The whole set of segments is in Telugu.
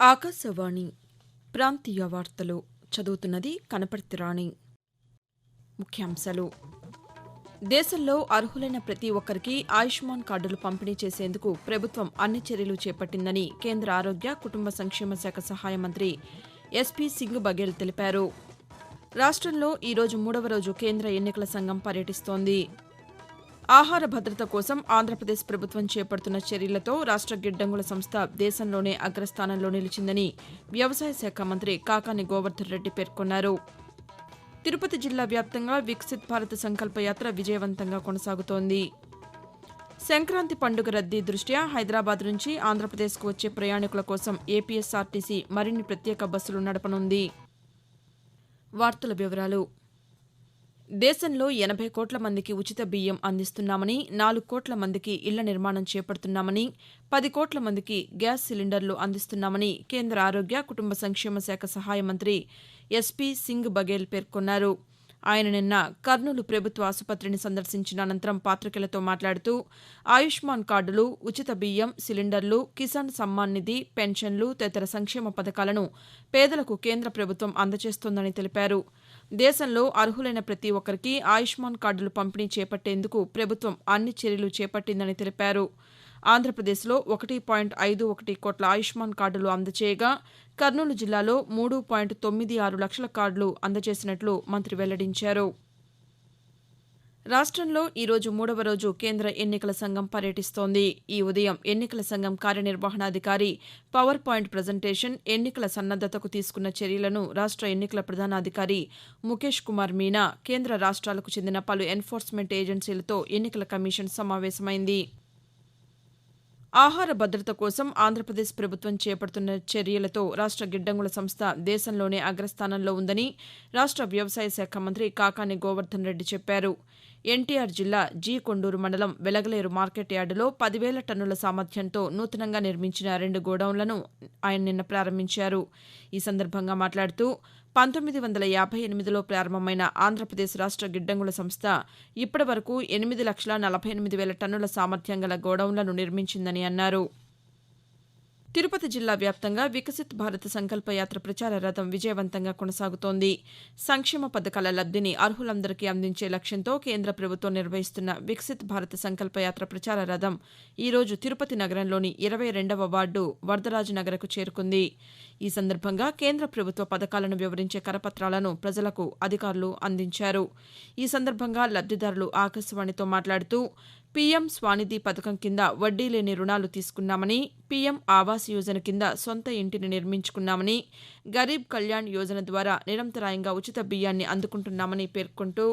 ఆకాశవాణి ప్రాంతీయ వార్తలు చదువుతున్నది కనపర్తి రాణి. ముఖ్యాంశాలు. దేశంలో అర్హులైన ప్రతి ఒక్కరికి ఆయుష్మాన్ కార్డులు పంపిణీ చేసేందుకు ప్రభుత్వం అన్ని చర్యలు చేపట్టిందని కేంద్ర ఆరోగ్య కుటుంబ సంక్షేమ శాఖ సహాయ మంత్రి ఎస్పీ సింగ్ బఘేల్ తెలిపారు. రాష్ట్రంలో ఈరోజు మూడవ రోజు కేంద్ర ఎన్నికల సంఘం పర్యటిస్తోంది. ఆహార భద్రత కోసం ఆంధ్రప్రదేశ్ ప్రభుత్వం చేపడుతున్న చర్యలతో రాష్ట్ర గిడ్డంగుల సంస్థ దేశంలోనే అగ్రస్థానంలో నిలిచిందని వ్యవసాయ శాఖ మంత్రి కాకాని గోవర్ధన్ రెడ్డి పేర్కొన్నారు. తిరుపతి జిల్లా వ్యాప్తంగా వికసిత్ భారత్ సంకల్పయాత్ర విజయవంతంగా కొనసాగుతోంది. సంక్రాంతి పండుగ రద్దీ దృష్ట్యా హైదరాబాద్ నుంచి ఆంధ్రప్రదేశ్కు వచ్చే ప్రయాణికుల కోసం ఏపీఎస్ఆర్టీసీ మరిన్ని ప్రత్యేక బస్సులు నడపనుంది. వార్తల వివరాలు దేశంలో ఎనభై కోట్ల మందికి ఉచిత బియ్యం అందిస్తున్నామని నాలుగు కోట్ల మందికి ఇళ్ళ నిర్మాణం చేపడుతున్నామని పది కోట్ల మందికి గ్యాస్ సిలిండర్లు అందిస్తున్నామని కేంద్ర ఆరోగ్య కుటుంబ సంక్షేమ శాఖ సహాయ మంత్రి ఎస్పీ సింగ్ బఘేల్ పేర్కొన్నారు. ఆయన నిన్న కర్నూలు ప్రభుత్వ ఆసుపత్రిని సందర్శించిన అనంతరం పాతికేయులతో మాట్లాడుతూ ఆయుష్మాన్ కార్డులు ఉచిత బియ్యం సిలిండర్లు కిసాన్ సమ్మాన్ నిధి పెన్షన్లు తదితర సంక్షేమ పథకాలను పేదలకు కేంద్ర ప్రభుత్వం అందజేస్తోందని తెలిపారు. దేశంలో అర్హులైన ప్రతి ఒక్కరికి ఆయుష్మాన్ కార్డులు పంపిణీ చేపట్టేందుకు ప్రభుత్వం అన్ని చర్యలు చేపట్టిందని తెలిపారు. ఆంధ్రప్రదేశ్లో ఒకటి పాయింట్ ఐదు ఒకటి కోట్ల ఆయుష్మాన్ కార్డులు అందజేయగా కర్నూలు జిల్లాలో మూడు పాయింట్ తొమ్మిది ఆరు లక్షల కార్డులు అందజేసినట్లు మంత్రి వెల్లడించారు. రాష్ట్రంలో ఈరోజు మూడవ రోజు కేంద్ర ఎన్నికల సంఘం పర్యటిస్తోంది. ఈ ఉదయం ఎన్నికల సంఘం కార్యనిర్వహణాధికారి పవర్ పాయింట్ ప్రజెంటేషన్ ఎన్నికల సన్నద్దతకు తీసుకున్న చర్యలను రాష్ట్ర ఎన్నికల ప్రధానాధికారి ముఖేష్ కుమార్ మీనా కేంద్ర రాష్ట్రాలకు చెందిన పలు ఎన్ఫోర్స్మెంట్ ఏజెన్సీలతో ఎన్నికల కమిషన్ సమావేశమైంది. ఆహార భద్రత కోసం ఆంధ్రప్రదేశ్ ప్రభుత్వం చేపడుతున్న చర్యలతో రాష్ట్ర గిడ్డంగుల సంస్థ దేశంలోనే అగ్రస్థానంలో ఉందని రాష్ట్ర వ్యవసాయ శాఖ మంత్రి కాకాని గోవర్ధన్ రెడ్డి చెప్పారు. ఎన్టీఆర్ జిల్లా జీ కొండూరు మండలం వెలగలేరు మార్కెట్ యార్డులో పదివేల టన్నుల సామర్థ్యంతో నూతనంగా నిర్మించిన రెండు గోడౌన్లను ఆయన నిన్న ప్రారంభించారు. ఈ సందర్భంగా మాట్లాడుతూ పంతొమ్మిది వందల యాభై ఎనిమిదిలో ప్రారంభమైన ఆంధ్రప్రదేశ్ రాష్ట్ర గిడ్డంగుల సంస్థ ఇప్పటి వరకు ఎనిమిది లక్షల నలభై ఎనిమిది వేల టన్నుల సామర్థ్యం గల గోడౌన్లను నిర్మించిందని అన్నారు. తిరుపతి జిల్లా వ్యాప్తంగా వికసిత్ భారత్ సంకల్పయాత్ర ప్రచార రథం విజయవంతంగా కొనసాగుతోంది. సంక్షేమ పథకాల లబ్దిని అర్హులందరికీ అందించే లక్ష్యంతో కేంద్ర ప్రభుత్వం నిర్వహిస్తున్న వికసిత్ భారత్ సంకల్పయాత్ర ప్రచార రథం ఈరోజు తిరుపతి నగరంలోని ఇరవై రెండవ వార్డు వరదరాజు నగరకు చేరుకుంది. ఈ సందర్భంగా కేంద్ర ప్రభుత్వ పథకాలను వివరించే కరపత్రాలను ప్రజలకు అధికారులు అందించారు. ఈ సందర్భంగా లబ్దిదారులు ఆకాశవాణితో మాట్లాడుతూ పీఎం స్వానిధి పథకం కింద వడ్డీ లేని రుణాలు తీసుకున్నామని పీఎం ఆవాస్ యోజన కింద సొంత ఇంటిని నిర్మించుకున్నామని గరీబ్ కళ్యాణ్ యోజన ద్వారా నిరంతరాయంగా ఉచిత బియ్యాన్ని అందుకుంటున్నామని పేర్కొంటూ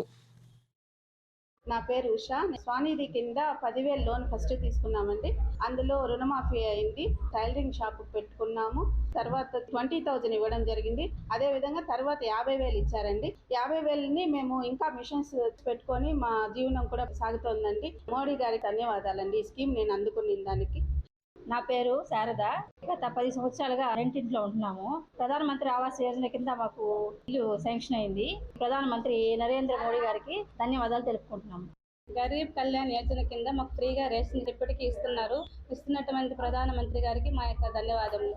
నా పేరు ఉషా. స్వానిధి కింద పదివేలు లోన్ ఫస్ట్ తీసుకున్నామండి. అందులో రుణమాఫీ అయింది. టైలరింగ్ షాప్ పెట్టుకున్నాము. తర్వాత ట్వంటీ థౌజండ్ ఇవ్వడం జరిగింది. అదే విధంగా తర్వాత యాభై వేలు ఇచ్చారండి. యాభై వేలని మేము ఇంకా మిషన్స్ పెట్టుకొని మా జీవనం కూడా సాగుతోందండి. మోడీ గారికి ధన్యవాదాలండి. ఈ స్కీమ్ నేను అందుకుని దానికి. నా పేరు శారద. గత పది సంవత్సరాలుగా రెంటింట్లో ఉంటున్నాము. ప్రధానమంత్రి ఆవాస్ యోజన కింద మాకు ఇల్లు శాంక్షన్ అయింది. ప్రధానమంత్రి నరేంద్ర మోడీ గారికి ధన్యవాదాలు తెలుపుకుంటున్నాము. గరీబ్ కళ్యాణ్ యోజన కింద మాకు ఫ్రీగా రేషన్ ఇప్పటికీ ఇస్తున్నారు. ఇస్తున్నటువంటి ప్రధానమంత్రి గారికి మా యొక్క ధన్యవాదములు.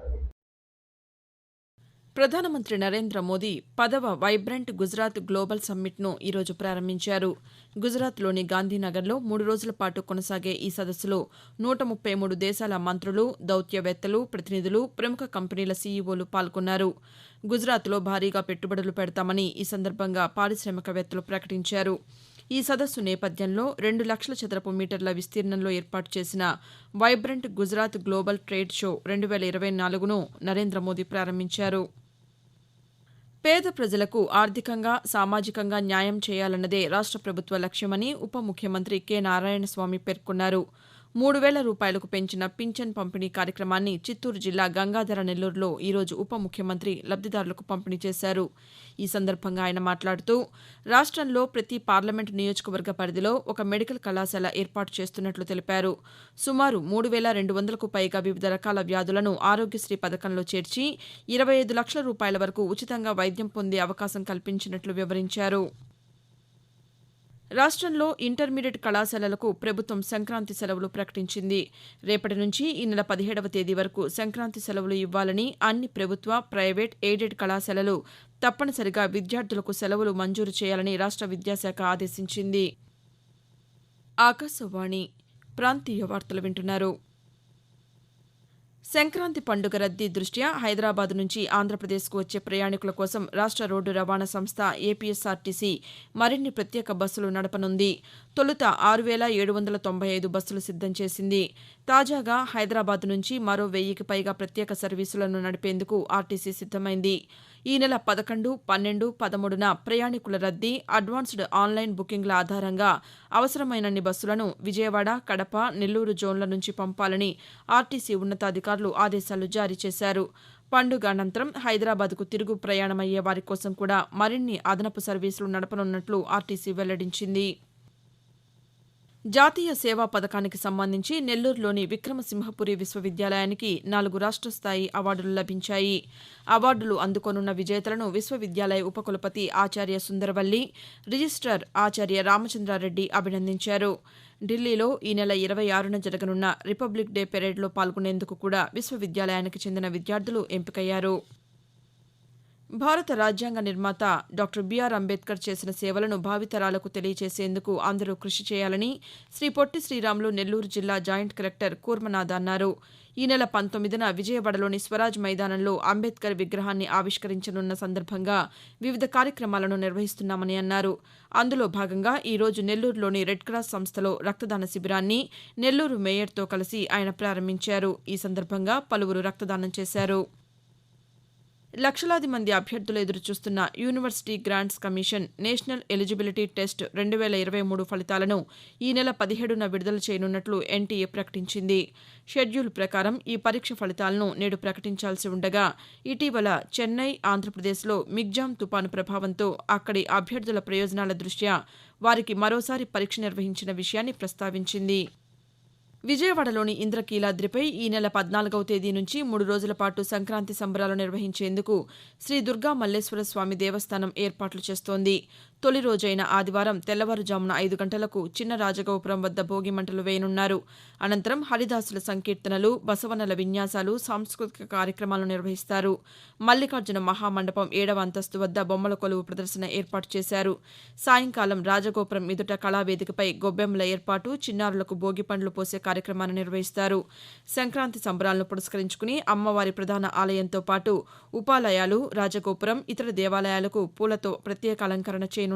ప్రధానమంత్రి నరేంద్ర మోదీ పదవ వైబ్రెంట్ గుజరాత్ గ్లోబల్ సమ్మిట్ను ఈరోజు ప్రారంభించారు. గుజరాత్లోని గాంధీనగర్లో మూడు రోజుల పాటు కొనసాగే ఈ సదస్సులో నూట ముప్పై మూడు దేశాల మంత్రులు దౌత్యవేత్తలు ప్రతినిధులు ప్రముఖ కంపెనీల సీఈఓలు పాల్గొన్నారు. గుజరాత్లో భారీగా పెట్టుబడులు పెడతామని ఈ సందర్భంగా పారిశ్రామికవేత్తలు ప్రకటించారు. ఈ సదస్సు నేపథ్యంలో రెండు లక్షల చదరపు మీటర్ల విస్తీర్ణంలో ఏర్పాటు చేసిన vibrant Gujarat global trade show రెండు వేల ఇరవై నాలుగును నరేంద్ర మోదీ ప్రారంభించారు. పేద ప్రజలకు ఆర్థికంగా సామాజికంగా న్యాయం చేయాలన్నదే రాష్ట్ర ప్రభుత్వ లక్ష్యమని ఉప ముఖ్యమంత్రి కె. నారాయణస్వామి పేర్కొన్నారు. మూడు వేల రూపాయలకు పెంచిన పింఛన్ పంపిణీ కార్యక్రమాన్ని చిత్తూరు జిల్లా గంగాధర నెల్లూరులో ఈరోజు ఉప ముఖ్యమంత్రి లబ్దిదారులకు పంపిణీ చేశారు. ఈ సందర్భంగా ఆయన మాట్లాడుతూ రాష్ట్రంలో ప్రతి పార్లమెంటు నియోజకవర్గ పరిధిలో ఒక మెడికల్ కళాశాల ఏర్పాటు చేస్తున్నట్లు తెలిపారు. సుమారు మూడు వేల రెండు వందలకు పైగా వివిధ రకాల వ్యాధులను ఆరోగ్యశ్రీ పథకంలో చేర్చి ఇరవై ఐదు లక్షల రూపాయల వరకు ఉచితంగా వైద్యం పొందే అవకాశం కల్పించినట్లు వివరించారు. రాష్ట్రంలో ఇంటర్మీడియట్ కళాశాలలకు ప్రభుత్వం సంక్రాంతి సెలవులు ప్రకటించింది. రేపటి నుంచి ఈ నెల పదిహేడవ తేదీ వరకు సంక్రాంతి సెలవులు ఇవ్వాలని అన్ని ప్రభుత్వ ప్రైవేట్ ఎయిడెడ్ కళాశాలలు తప్పనిసరిగా విద్యార్థులకు సెలవులు మంజూరు చేయాలని రాష్ట్ర విద్యాశాఖ ఆదేశించింది. ఆకాశవాణి ప్రాంతీయ వార్తలు వింటున్నారు. సంక్రాంతి పండుగ రద్దీ దృష్ట్యా హైదరాబాద్ నుంచి ఆంధ్రప్రదేశ్కు వచ్చే ప్రయాణికుల కోసం రాష్ట్ర రోడ్డు రవాణా సంస్థ ఏపీఎస్ఆర్టీసీ మరిన్ని ప్రత్యేక బస్సులు నడపనుంది. తొలుత ఆరు వేల ఏడు వందల తొంభై ఐదు బస్సులు సిద్దం చేసింది. తాజాగా హైదరాబాద్ నుంచి మరో వెయ్యికి పైగా ప్రత్యేక సర్వీసులను నడిపేందుకు ఆర్టీసీ సిద్దమైంది ఈ నెల పదకొండు పన్నెండు పదమూడున ప్రయాణికుల రద్దీ అడ్వాన్స్డ్ ఆన్లైన్ బుకింగ్ల ఆధారంగా అవసరమైనన్ని బస్సులను విజయవాడ కడప నెల్లూరు జోన్ల నుంచి పంపాలని ఆర్టీసీ ఉన్నతాధికారులు ఆదేశాలు జారీ చేశారు. పండుగ అనంతరం హైదరాబాద్కు తిరుగు ప్రయాణమయ్యే వారి కోసం కూడా మరిన్ని అదనపు సర్వీసులు నడపనున్నట్లు ఆర్టీసీ వెల్లడించింది. జాతీయ సేవా పథకానికి సంబంధించి నెల్లూరులోని విక్రమసింహపురి విశ్వవిద్యాలయానికి నాలుగు రాష్ట్ర స్థాయి అవార్డులు లభించాయి. అవార్డులు అందుకోనున్న విజేతలను విశ్వవిద్యాలయ ఉపకులపతి ఆచార్య సుందరవల్లి రిజిస్ట్రార్ ఆచార్య రామచంద్రారెడ్డి అభినందించారు. ఢిల్లీలో ఈ నెల ఇరవై ఆరున జరగనున్న రిపబ్లిక్ డే పెరేడ్లో పాల్గొనేందుకు కూడా విశ్వవిద్యాలయానికి చెందిన విద్యార్థులు ఎంపికయ్యారు. భారత రాజ్యాంగ నిర్మాత డాక్టర్ బిఆర్ అంబేద్కర్ చేసిన సేవలను భావితరాలకు తెలియచేసేందుకు అందరూ కృషి చేయాలని శ్రీ పొట్టి శ్రీరాములు నెల్లూరు జిల్లా జాయింట్ కలెక్టర్ కూర్మనాథ్ అన్నారు. ఈ నెల పంతొమ్మిదిన విజయవాడలోని స్వరాజ్ మైదానంలో అంబేద్కర్ విగ్రహాన్ని ఆవిష్కరించనున్న సందర్భంగా వివిధ కార్యక్రమాలను నిర్వహిస్తున్నామని అన్నారు. అందులో భాగంగా ఈ రోజు నెల్లూరులోని రెడ్ క్రాస్ సంస్థలో రక్తదాన శిబిరాన్ని నెల్లూరు మేయర్తో కలిసి ఆయన ప్రారంభించారు. ఈ సందర్భంగా పలువురు రక్తదానం చేశారు. లక్షలాది మంది అభ్యర్థులు ఎదురుచూస్తున్న university grants commission national eligibility test రెండు వేల ఇరవై మూడు ఫలితాలను ఈ నెల పదిహేడున విడుదల చేయనున్నట్లు ఎన్టీఏ ప్రకటించింది. షెడ్యూల్ ప్రకారం ఈ పరీక్ష ఫలితాలను నేడు ప్రకటించాల్సి ఉండగా ఇటీవల చెన్నై ఆంధ్రప్రదేశ్లో మిగ్జామ్ తుపాను ప్రభావంతో అక్కడి అభ్యర్థుల ప్రయోజనాల దృష్ట్యా వారికి మరోసారి పరీక్ష నిర్వహించిన విషయాన్ని ప్రస్తావించింది. విజయవాడలోని ఇంద్రకీలాద్రిపై ఈ నెల పద్నాలుగవ తేదీ నుంచి మూడు రోజుల పాటు సంక్రాంతి సంబరాలు నిర్వహించేందుకు శ్రీ దుర్గా మల్లేశ్వర స్వామి దేవస్థానం ఏర్పాట్లు చేస్తోంది. తొలి రోజైన ఆదివారం తెల్లవారుజామున ఐదు గంటలకు చిన్న రాజగోపురం వద్ద భోగి మంటలు వేయనున్నారు. అనంతరం హరిదాసుల సంకీర్తనలు బసవనల విన్యాసాలు సాంస్కృతిక కార్యక్రమాలు నిర్వహిస్తారు. మల్లికార్జున మహామండపం ఏడవ అంతస్తు వద్ద బొమ్మల కొలువు ప్రదర్శన ఏర్పాటు చేశారు. సాయంకాలం రాజగోపురం ఎదుట కళావేదికపై గొబ్బెమ్మల ఏర్పాటు చిన్నారులకు భోగి పండ్లు పోసే కార్యక్రమాన్ని నిర్వహిస్తారు. సంక్రాంతి సంబరాలను పురస్కరించుకుని అమ్మవారి ప్రధాన ఆలయంతో పాటు ఉపాలయాలు రాజగోపురం ఇతర దేవాలయాలకు పూలతో ప్రత్యేక అలంకరణ చేయనున్నారు.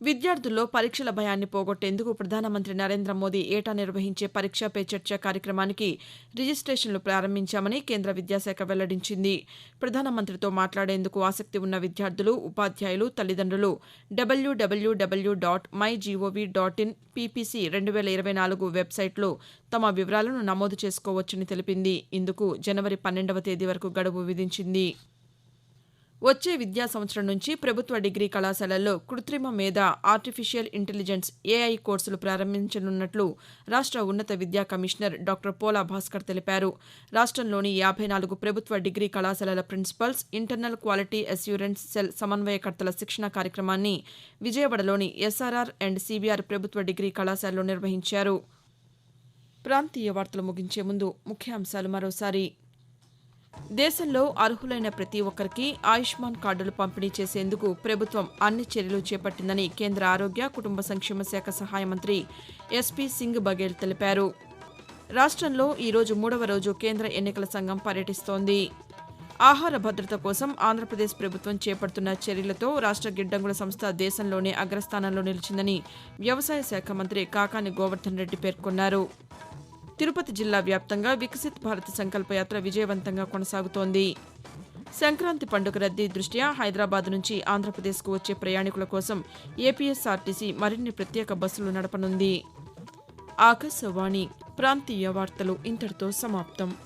విద్యార్థుల్లో పరీక్షల భయాన్ని పోగొట్టేందుకు ప్రధానమంత్రి నరేంద్ర మోదీ ఏటా నిర్వహించే పరీక్షా పే చర్చ కార్యక్రమానికి రిజిస్ట్రేషన్లు ప్రారంభించామని కేంద్ర విద్యాశాఖ వెల్లడించింది. ప్రధానమంత్రితో మాట్లాడేందుకు ఆసక్తి ఉన్న విద్యార్థులు ఉపాధ్యాయులు తల్లిదండ్రులు డబ్ల్యూడబ్ల్యూడబ్ల్యూ dot my GOV dot in PPC రెండు వేల ఇరవై నాలుగు వెబ్సైట్లో తమ వివరాలను నమోదు చేసుకోవచ్చని తెలిపింది. ఇందుకు జనవరి పన్నెండవ తేదీ వరకు గడువు విధించింది. వచ్చే విద్యా సంవత్సరం నుంచి ప్రభుత్వ డిగ్రీ కళాశాలల్లో కృత్రిమ మేధ ఆర్టిఫిషియల్ ఇంటెలిజెన్స్ ఏఐ కోర్సులు ప్రారంభించనున్నట్లు రాష్ట్ర ఉన్నత విద్యా కమిషనర్ డాక్టర్ పోలా భాస్కర్ తెలిపారు. రాష్ట్రంలోని యాభై నాలుగు ప్రభుత్వ డిగ్రీ కళాశాలల principals internal quality assurance cell సమన్వయకర్తల శిక్షణ కార్యక్రమాన్ని విజయవాడలోని ఎస్ఆర్ఆర్ అండ్ సిబిఆర్ ప్రభుత్వ డిగ్రీ కళాశాలలో నిర్వహించారు. ప్రాంతీయ వార్తలు ముగించే ముందు ముఖ్యాంశాలు మరోసారి. దేశంలో అర్హులైన ప్రతి ఒక్కరికి ఆయుష్మాన్ కార్డులు పంపిణీ చేసేందుకు ప్రభుత్వం అన్ని చర్యలు చేపట్టిందని కేంద్ర ఆరోగ్య కుటుంబ సంక్షేమ శాఖ సహాయ మంత్రి ఎస్పీ సింగ్ బఘేల్ తెలిపారు. రాష్ట్రంలో ఈరోజు మూడవ రోజు కేంద్ర ఎన్నికల సంఘం పర్యటిస్తోంది. ఆహార భద్రత కోసం ఆంధ్రప్రదేశ్ ప్రభుత్వం చేపడుతున్న చర్యలతో రాష్ట్ర గిడ్డంగుల సంస్థ దేశంలోనే అగ్రస్థానంలో నిలిచిందని వ్యవసాయ శాఖ మంత్రి కాకాని గోవర్ధన్ రెడ్డి పేర్కొన్నారు. తిరుపతి జిల్లా వ్యాప్తంగా వికసిత్ భారత్ సంకల్పయాత్ర విజయవంతంగా కొనసాగుతోంది. సంక్రాంతి పండుగ రద్దీ దృష్ట్యా హైదరాబాద్ నుంచి ఆంధ్రప్రదేశ్కు వచ్చే ప్రయాణికుల కోసం ఏపీఎస్ఆర్టీసీ మరిన్ని ప్రత్యేక బస్సులు నడపనుంది. ఆకాశవాణి ప్రాంతీయ వార్తలు ఇంతటితో సమాప్తం.